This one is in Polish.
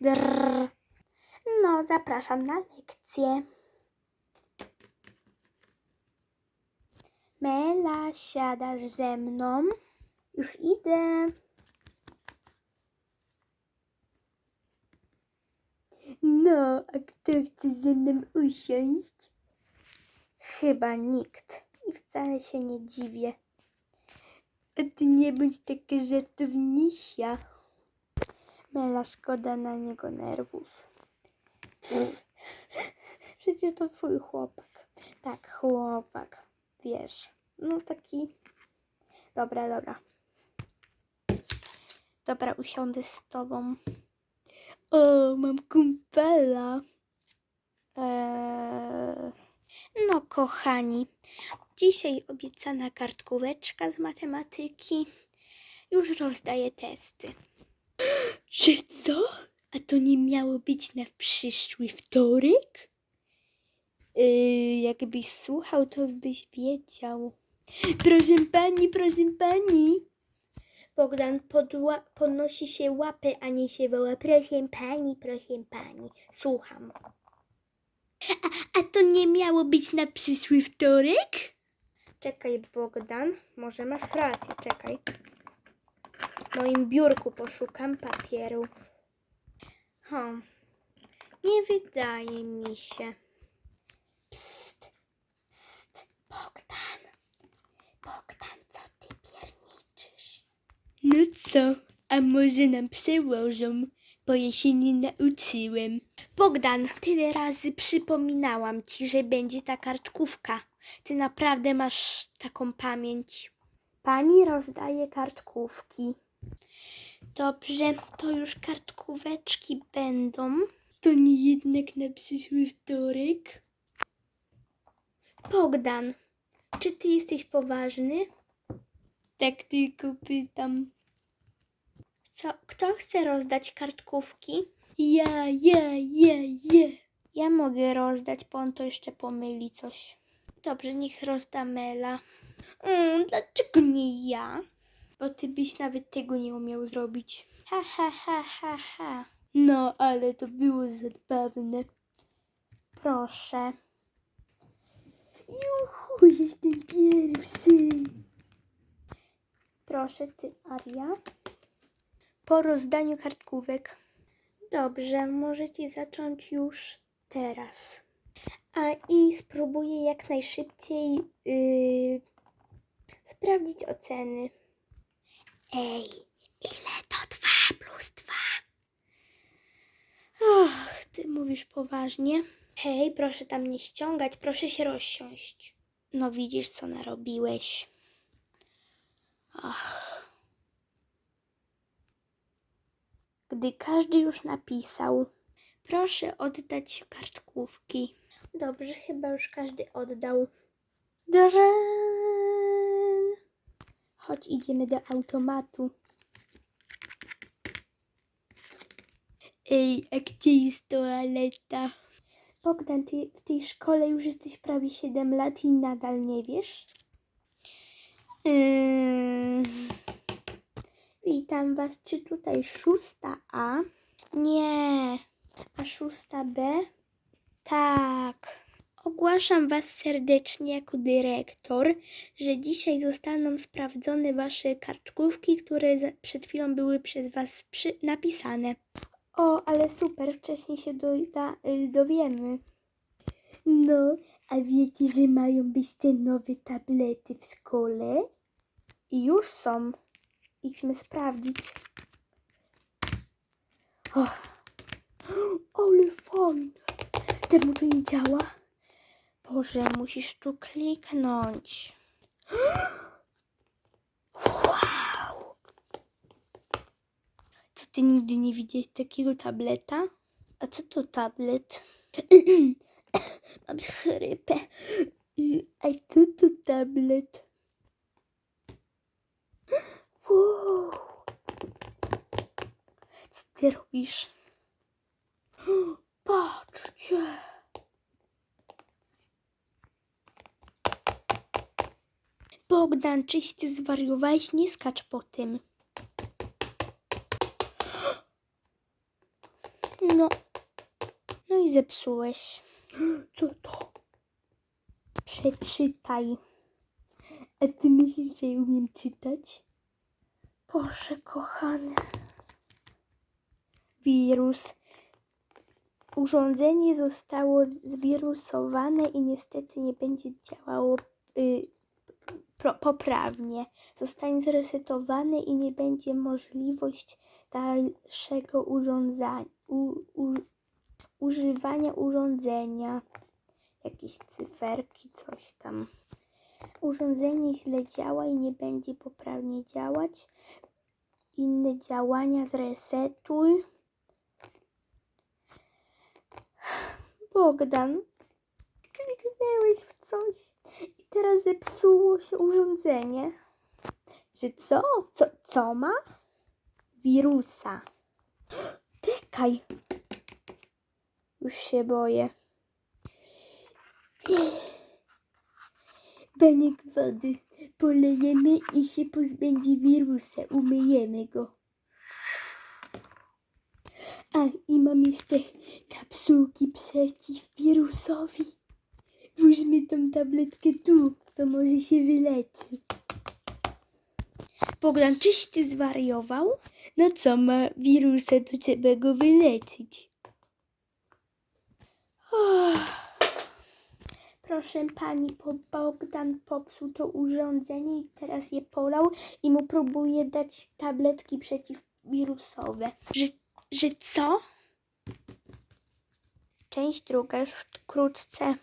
Drrr. No, zapraszam na lekcję. Mela, siadasz ze mną? Już idę. No, a kto chce ze mną usiąść? Chyba nikt. I wcale się nie dziwię. A ty nie bądź taka żartownisia. Mela, szkoda na niego nerwów. Przecież to twój chłopak. Tak, chłopak. Wiesz, no taki... Dobra, dobra. Dobra, usiądę z tobą. O, mam kumpela. Eee, no, kochani, dzisiaj obiecana kartkóweczka z matematyki. Już rozdaję testy. Że co? A to nie miało być na przyszły wtorek? Yy, jakbyś słuchał, to byś wiedział. Proszę pani, proszę pani. Bogdan podła- podnosi się łapy, a nie się woła. Proszę pani, proszę pani. Słucham. A, a to nie miało być na przyszły wtorek? Czekaj, Bogdan. Może masz rację, czekaj. W moim biurku poszukam papieru. Hmm. Nie wydaje mi się. Psst, psst, Bogdan. Bogdan, co ty pierniczysz? No co, a może nam przełożą, bo ja się nie nauczyłem. Bogdan, tyle razy przypominałam ci, że będzie ta kartkówka. Ty naprawdę masz taką pamięć. Pani rozdaje kartkówki. Dobrze, to już kartkóweczki będą. To nie jednak na przyszły wtorek. Bogdan, czy ty jesteś poważny? Tak tylko pytam. Co, kto chce rozdać kartkówki? Ja, ja, ja, ja. Ja mogę rozdać, bo on to jeszcze pomyli coś. Dobrze, niech rozda Mela. Mm, dlaczego nie ja? Bo ty byś nawet tego nie umiał zrobić. Ha, ha, ha, ha, ha. No, ale to było zabawne. Proszę. Juhu, jestem pierwszy. Proszę ty, Aria. Po rozdaniu kartkówek. Dobrze, możecie zacząć już teraz. A i spróbuję jak najszybciej yy, sprawdzić oceny. Ej, ile to dwa plus dwa? Och, ty mówisz poważnie? Hej, proszę tam nie ściągać, proszę się rozsiąść. No widzisz, co narobiłeś. Ach. Gdy każdy już napisał, proszę oddać kartkówki. Dobrze, chyba już każdy oddał. Dren! Chodź, idziemy do automatu. Ej, a gdzie jest toaleta? Bogdan, ty w tej szkole już jesteś prawie 7 lat i nadal nie wiesz? Yy... Witam Was. Czy tutaj szósta A? Nie. A szósta B? Tak. Ogłaszam Was serdecznie jako dyrektor, że dzisiaj zostaną sprawdzone Wasze kartkówki, które przed chwilą były przez Was przy- napisane. O, ale super, wcześniej się doda- y, dowiemy. No, a wiecie, że mają być te nowe tablety w szkole? I już są. Idźmy sprawdzić. O, ale fajne. Czemu to nie działa? Boże, musisz tu kliknąć. Wow! Co ty nigdy nie widziałeś takiego tableta? A co to tablet? Mam chrypę. A co to tablet? Wow. Co ty robisz? Patrzcie. Bogdan, czyś ty zwariowałeś? Nie skacz po tym. No. No i zepsułeś. Co to? Przeczytaj. A ty myślisz, że ja umiem czytać? Boże, kochany. Wirus. Urządzenie zostało zwirusowane i niestety nie będzie działało y, poprawnie. Zostanie zresetowane i nie będzie możliwość dalszego urządzania, u, u, używania urządzenia. Jakieś cyferki, coś tam. Urządzenie źle działa i nie będzie poprawnie działać. Inne działania zresetuj. Bogdan, kliknęłeś w coś teraz zepsuło się urządzenie. Że co? Co, co ma? Wirusa. Czekaj. Już się boję. Banek wody. Polejemy i się pozbędzie wirusa. Umyjemy go. A i mam jeszcze kapsułki przeciw Włóżmy tą tabletkę tu, to może się wyleczy. Bogdan, czyś ty zwariował? No co ma wirusa, to trzeba go wyleczyć. Oh. Proszę pani, bo Bogdan popsuł to urządzenie i teraz je polał i mu próbuje dać tabletki przeciwwirusowe. Że, że co? Część druga już wkrótce.